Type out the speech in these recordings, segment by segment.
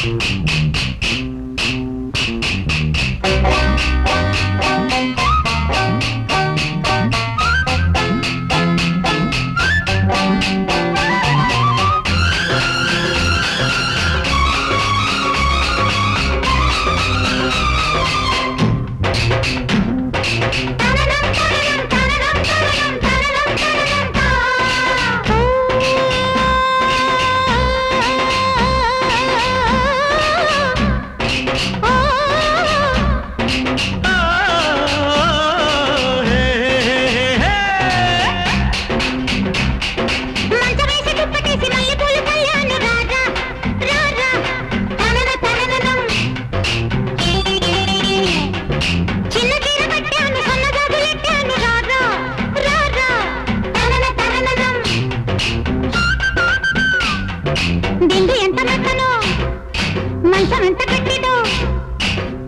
Thank you.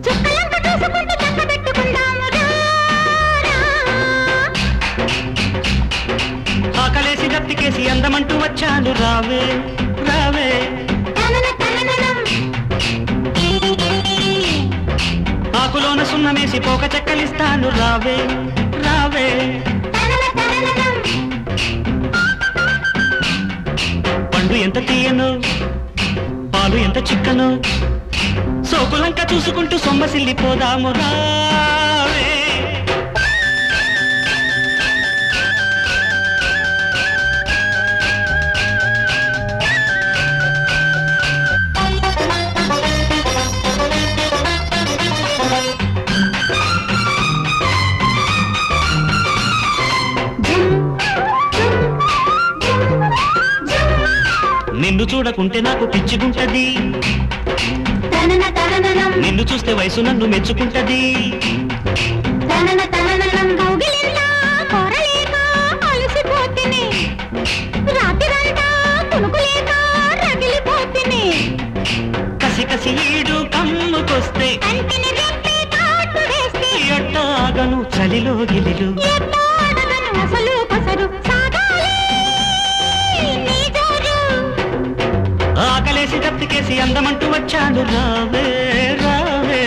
చుక్కలంత చూసుకుంటూ. ఆకలేసి దప్పికేసి అందమంటూ వచ్చాను రావే రావే. ఆకులోన సున్నమేసి పోక చెక్కలిస్తాను రావే రావే. పండు ఎంత తీయను పాలు ఎంత చిక్కను సోకులంక చూసుకుంటూ సొమ్మసిల్లిపోదాము రావే నిన్ను చూడకుంటే నాకు పిచ్చిగుంటది. నిన్ను చూస్తే వయసు నన్ను మెచ్చుకుంటది. కసి కసి ఈడు కమ్ముకొస్తే చలిలో గిలిలు. అసలు కొసరు. అందమంటూ వచ్చాడు రావే రావే.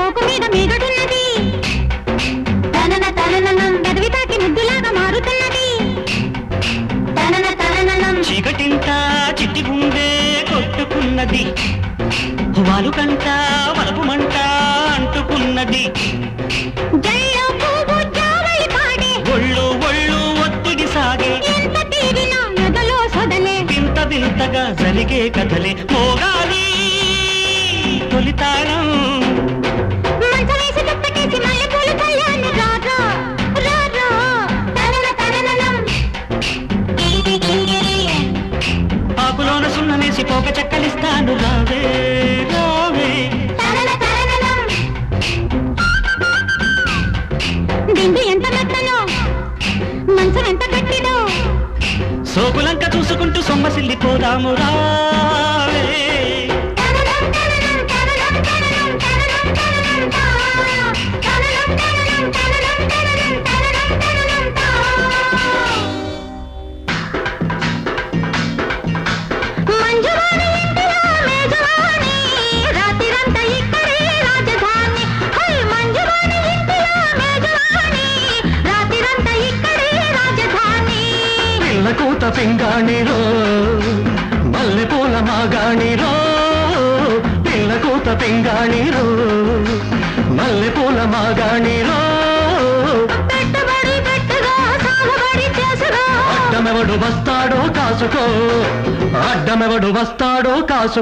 సోకు మీద మీగడున్నది తనన తనననం గదివి తాకి ముద్దులాగా మారుతున్నది. తనన తనననం చీకటింత చిట్టి గుండె కొట్టుకున్నది వాలు కంట వలపు మంట అంటుకున్నది ఒళ్ళు ఒళ్ళు ఒత్తిడి సాగే. వింత వింతగా జరిగే కథలే. మోగాలి తొలితాళం ఆకులోన సున్నమేసి పోక చెక్కలిస్తాను. రావే రావే. తనన తనననం. దిండు ఎంత మెత్తనో. మంచం ఎంత గట్టిదో సోకులంక చూసుకుంటూ సొమ్మసిల్లిపోదాము రావే పింగాణిరో మల్లె పూల మాగాణిరో పిల్ల కూత పింగాణిరో మల్లె పూల మాగాణిరో. అడ్డమెవడు వస్తాడో కాసుకో అడ్డమెవడు వస్తాడో కాసుకో.